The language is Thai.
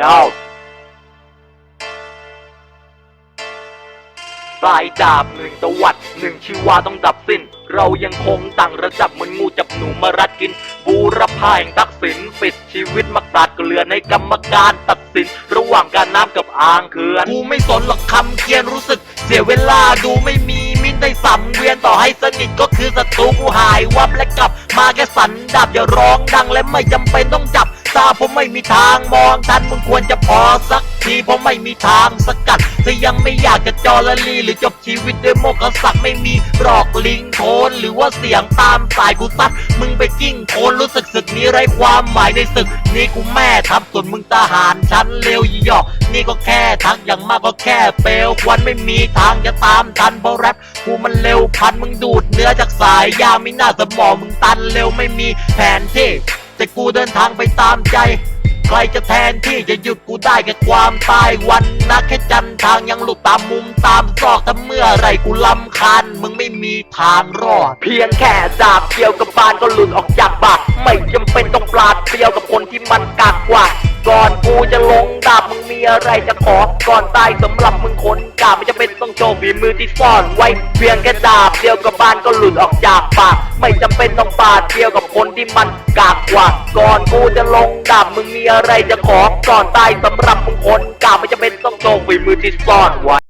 ยาวปลายดาบหนึ่งตวัดหนึ่งชีวาต้องดับสิ้น เรายังคงตั้งระดับเหมือนงูจับหนูมารัดกิน บูรพาแห่งทักษิณปิดชีวิตมักปราดเกลือให้กรรมการตัดสิน ระหว่างการน้ำกับอ่างเขื่อนกูไม่สนหรอกคำเคียนรู้สึก เสียเวลาดูไม่มีมินได้สังเวียนต่อให้สนิทก็คือศัตรูกูหายวับและกลับ มาแค่สันดับอย่าร้องดังและไม่จำเป็นต้องจับ ตาผมไม่มีทางมองทันมึงควรจะพอสักทีเพราะไม่มีทางสกัดถ้ายังไม่อยากจะจอละลีหรือจบชีวิตด้วยโมกษักดิ์ไม่มีรอกลิงโทนหรือว่าเสียงตามสายกูซัดมึงไปกิ้งโคนรู้สึกศึกนี้ไร้ความหมายในศึก นี้กูแม่ทัพส่วนมึงทหารชั้นเลวยี่หยอกนี่ก็แค่ทักอย่างมากก็แค่เปลวควันไม่มีทางจะตามทันเพราะแรปกูมันเร็วพันมึงดูดเนื้อจากสายยาไม่น่าสมองมึงตันเร็วไม่มีแผนที่ แต่กูเดินทางไปตามใจ ใครจะแทนที่จะหยุดกูได้แค่ความตายวันนะแค่จันทางยังหลุดตามมุมตามซอกถ้าเมื่อไรกูลำคาญมึงไม่มีทางรอด เพียงแค่ดาบเดียวกับบานก็หลุดออกจากปากไม่จำเป็นต้องปราดเปรียวกับคนที่มันกากกว่า ก่อนกูจะลงดาบมึงมีอะไรจะขอก่อนตายสำหรับมึงคนกาบไม่จำเป็นต้องโชว์ฝีมือที่ซ่อนไว้เพียงแค่ดาบเดียวกับบ้านก็หลุดออกจากปากไม่จำเป็นต้องปาดเดียวกับคนที่มันกากกว่า ก่อนกูจะลงดาบมึงมีอะไรจะขอก่อนตายสำหรับมึงคนกาบไม่จำเป็นต้องโชว์ฝีมือที่ซ่อนไว้